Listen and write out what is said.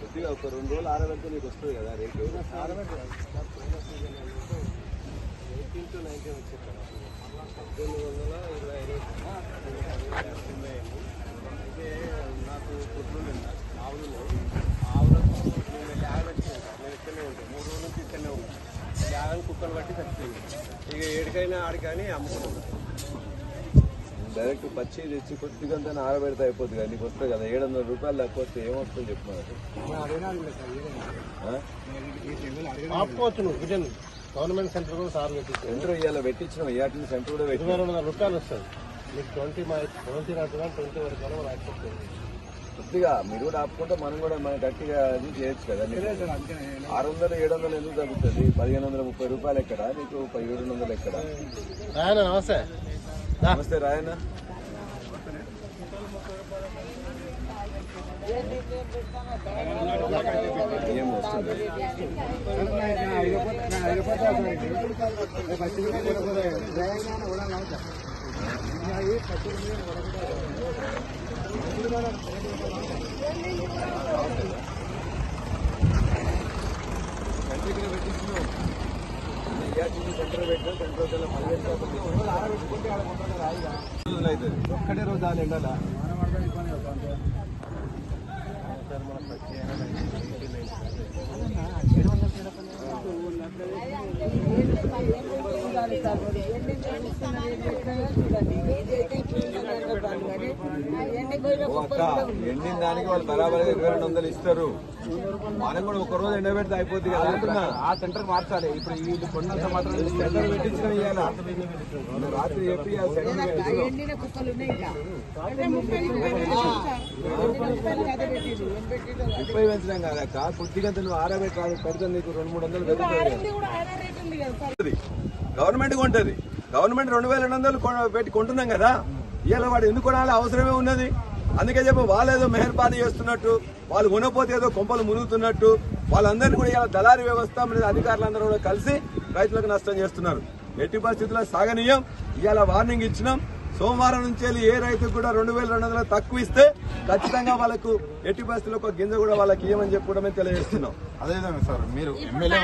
కొద్దిగా ఒక రెండు రోజులు ఆరబెడితే నీకు వస్తుంది కదా రేటు ఎయిటీన్ టు నైన్టీన్ వచ్చింది పద్దెనిమిది వందల ఇరవై ఐదు అయితే నాకు కుట్లు ఆవులు ఆవులకు నేను ల్యాగ్ పెట్టినాను నేను ఇక్కడనే ఉంటాను మూడు రోజుల నుంచి ఇక్కడనే ఉంటాను ల్యాగని కుక్కలు బట్టి చచ్చిపోయింది ఇక ఏడికైనా ఆడికని అమ్ముకుంటున్నాను డైరెక్ట్ పచ్చి తెచ్చి కొద్దిగా అంతా ఆరబెడితే అయిపోతుంది కదా నీకు వస్తుంది కదా. ఏడు వందల రూపాయలు తక్కువ వస్తే ఏమొస్తుంది చెప్పు గవర్నమెంట్ సెంటర్ కూడా సార్ పెట్టించారు సెంటర్ ఇవాళ పెట్టించిన. ఇవాటి సెంటర్ కూడా పెట్టి రెండు వందల రూపాయలు వస్తుంది మీకు ట్వంటీ మా ట్వంటీ వన్ ట్వంటీ వరకు మనం కొద్దిగా మీరు కూడా ఆపుకుంటే మనం కూడా మనం గట్టిగా అది చేయొచ్చు కదా. ఆరు వందలు ఏడు వందలు ఎందుకు తగ్గుతుంది? పదిహేను వందల ముప్పై రూపాయలు ఎక్కడ? నీకు పదిహేడు వందలు ఎక్కడ? నమస్తే. నమస్తే రాయన్న. పెట్టిస్తున్నాం వస్తుంది సెంటర్ పెట్టించినావు సెంటర్ ఆడ కొంటారు కదా హాయిగా. రోజులు అవుతుంది ఒక్కటే రోజు దాని ఎండాలా చూడండి అక్క ఎండిన దానికి వాళ్ళు బరాబర్గా ఇరవై రెండు వందలు ఇస్తారు. మనం కూడా ఒక రోజు ఎండబెడితే అయిపోద్ది కదా అంటున్నా. ఆ సెంటర్ మార్చాలి. ఇప్పుడు వీళ్ళు కొన్నంత మాత్రం సెంటర్ పెట్టించిన రాత్రి చెప్పి ఆ సెంటర్ ముప్పై పెంచడం కాదక్క. కొద్దిగా నువ్వు ఆరబెట్టి రాదు. పెడితే నీకు రెండు మూడు వందలు పెరుగుతుంది కదా. Sir government కొంటది. గవర్నమెంట్ రెండు వేల రెండు వందలు పెట్టి కొంటున్నాం కదా. ఇవాళ వాడు ఎందుకు కొనాలి? అవసరమే ఉన్నది. అందుకే చెప్పి వాళ్ళు ఏదో మెహర్బానీ చేస్తున్నట్టు వాళ్ళు కొనపోతే ఏదో కొంపలు మునుగుతున్నట్టు వాళ్ళందరినీ కూడా ఇలా దళారీ వ్యవస్థ మీద అధికారులందరూ కూడా కలిసి రైతులకు నష్టం చేస్తున్నారు. ఎట్టి పరిస్థితుల్లో సాగనీయం. ఇవాళ వార్నింగ్ ఇచ్చినాం. సోమవారం నుంచి వెళ్ళి ఏ రైతుకు కూడా రెండు వేల రెండు వందలు తక్కువ ఇస్తే ఖచ్చితంగా వాళ్ళకు ఎట్టి పరిస్థితుల్లో ఒక గింజ కూడా వాళ్ళకి ఇవ్వమని చెప్పి కూడా మేము తెలియజేస్తున్నాం. అదేవిధంగా సార్ మీరు ఎమ్మెల్యే